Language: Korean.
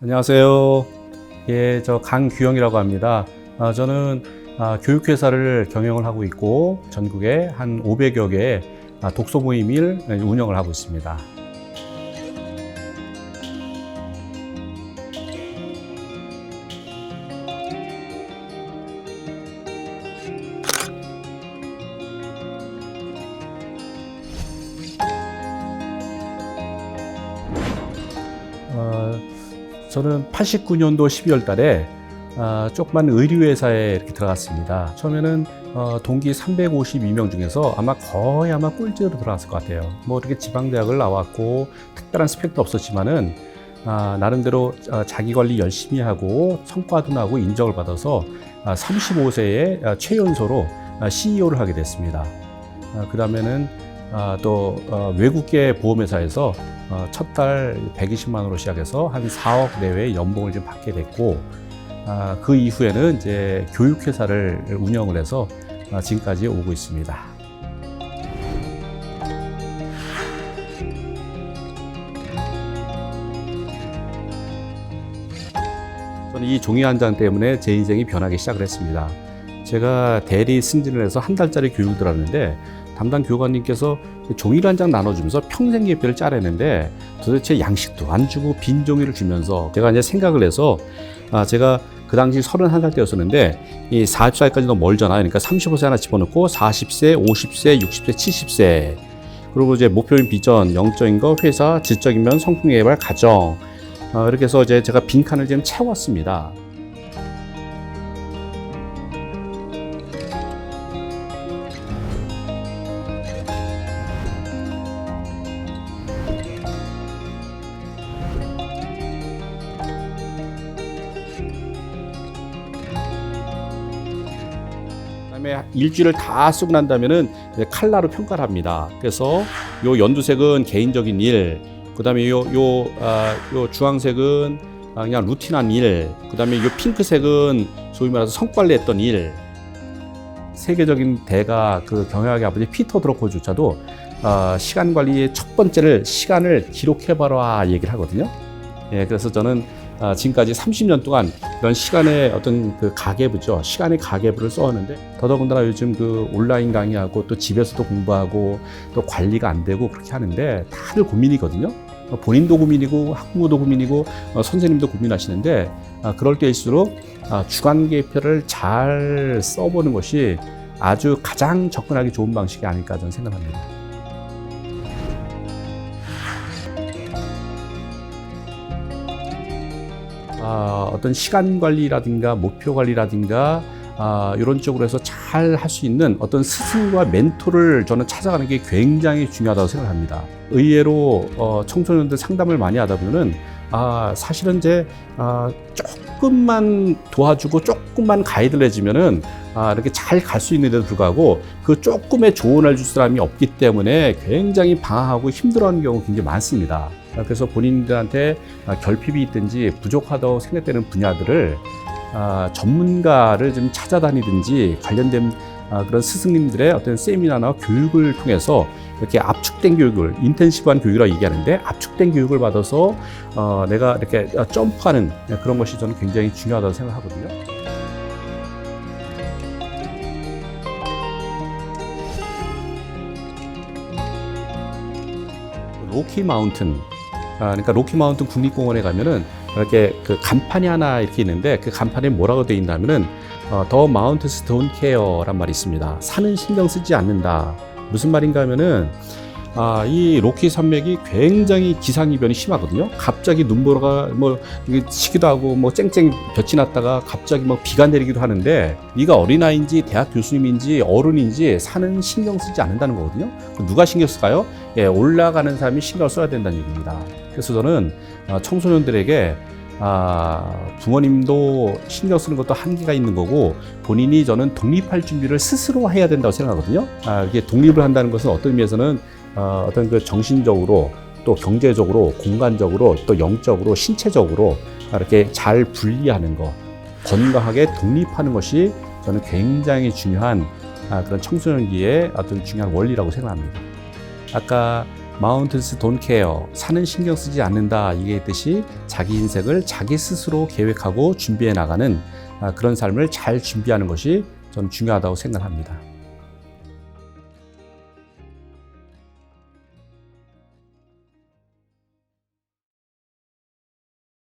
안녕하세요. 예, 저 강규영이라고 합니다. 아, 저는 아, 교육회사를 경영을 하고 있고 전국에 한 500여 개의 아, 독서 모임을 운영을 하고 있습니다. 어, 저는 89년도 12월 달에 아, 조그만 의류회사에 이렇게 들어갔습니다. 처음에는 어, 동기 352명 중에서 아마 거의 아마 꼴찌로 들어갔을 것 같아요. 뭐 이렇게 지방대학을 나왔고 특별한 스펙도 없었지만은 아, 나름대로 어, 자기 관리 열심히 하고 성과도 나고 인정을 받아서 아, 35세에 최연소로 아, CEO를 하게 됐습니다. 그 다음에는 아, 또 어, 외국계 보험회사에서 어, 첫달 120만 원으로 시작해서 한 4억 내외의 연봉을 좀 받게 됐고 아, 그 이후에는 이제 교육회사를 운영을 해서 아, 지금까지 오고 있습니다. 이 종이 한 장 때문에 제 인생이 변하기 시작을 했습니다. 제가 대리 승진을 해서 한 달짜리 교육을 들었는데 담당 교관님께서 종이를 한 장 나눠주면서 평생 계획표를 짜내는데 도대체 양식도 안 주고 빈 종이를 주면서 제가 이제 생각을 해서 아 제가 그 당시 31살 때였었는데 이 40살까지 너무 멀잖아요. 그러니까 35세 하나 집어넣고 40세, 50세, 60세, 70세 그리고 이제 목표인 비전, 영적인 거, 회사, 지적인 면, 성품 개발, 가정 어, 이렇게 해서 이제 제가 빈칸을 지금 채웠습니다. 그다음에 일주일을 다 쓰고 난 다음에는 이제 칼라로 평가를 합니다. 그래서 요 연두색은 개인적인 일, 그다음에 요요 아, 요 주황색은 아, 그냥 루틴한 일, 그다음에 요 핑크색은 소위 말해서 성과를 했던 일. 세계적인 대가 그 경영학의 아버지 피터 드로코조차도 어, 시간 관리의 첫 번째를 시간을 기록해봐라 얘기를 하거든요. 예, 그래서 저는 아, 지금까지 30년 동안 이런 시간의 어떤 그 가계부죠. 시간의 가계부를 써왔는데 더더군다나 요즘 그 온라인 강의하고 또 집에서도 공부하고 또 관리가 안 되고 그렇게 하는데 다들 고민이거든요. 어, 본인도 고민이고 학부모도 고민이고 어, 선생님도 고민하시는데 아, 그럴 때일수록 아, 주간 계획표를 잘 써보는 것이 아주 가장 접근하기 좋은 방식이 아닐까 저는 생각합니다. 어떤 시간 관리라든가 목표 관리라든가 아, 이런 쪽으로 해서 잘 할 수 있는 어떤 스승과 멘토를 저는 찾아가는 게 굉장히 중요하다고 생각합니다. 의외로 어, 청소년들 상담을 많이 하다 보면은 아, 사실은 이제 아, 조금만 도와주고 조금만 가이드를 해주면은 아, 이렇게 잘 갈 수 있는데도 불구하고 그 조금의 조언을 줄 사람이 없기 때문에 굉장히 방황하고 힘들어하는 경우 굉장히 많습니다. 아, 그래서 본인들한테 아, 결핍이 있든지 부족하다고 생각되는 분야들을 아, 전문가를 좀 찾아다니든지 관련된 아, 그런 스승님들의 어떤 세미나나 교육을 통해서 이렇게 압축된 교육을 인텐시브한 교육이라고 얘기하는데 압축된 교육을 받아서 어, 내가 이렇게 점프하는 그런 것이 저는 굉장히 중요하다고 생각하거든요. 로키 마운튼 아, 그러니까 로키 마운튼 국립공원에 가면은 이렇게 그 간판이 하나 이렇게 있는데 그 간판에 뭐라고 되어 있냐면은 어, 더 마운트스 돈 케어란 말이 있습니다. 산은 신경 쓰지 않는다. 무슨 말인가 하면은 아, 이 로키 산맥이 굉장히 기상이변이 심하거든요. 갑자기 눈보라가 뭐 치기도 하고 뭐 쨍쨍 볕이 났다가 갑자기 뭐 비가 내리기도 하는데 네가 어린아이인지 대학 교수님인지 어른인지 산은 신경 쓰지 않는다는 거거든요. 누가 신경 쓸까요? 예, 올라가는 사람이 신경을 써야 된다는 얘기입니다. 그래서 저는 아, 청소년들에게 아, 부모님도 신경 쓰는 것도 한계가 있는 거고 본인이 저는 독립할 준비를 스스로 해야 된다고 생각하거든요. 아, 이게 독립을 한다는 것은 어떤 의미에서는 어, 어떤 그 정신적으로 또 경제적으로 공간적으로 또 영적으로 신체적으로 이렇게 잘 분리하는 것 건강하게 독립하는 것이 저는 굉장히 중요한 아, 그런 청소년기의 어떤 중요한 원리라고 생각합니다. 아까 마운틴스 돈 케어 산은 신경 쓰지 않는다 뜻이 자기 인생을 자기 스스로 계획하고 준비해 나가는 아, 그런 삶을 잘 준비하는 것이 저는 중요하다고 생각합니다.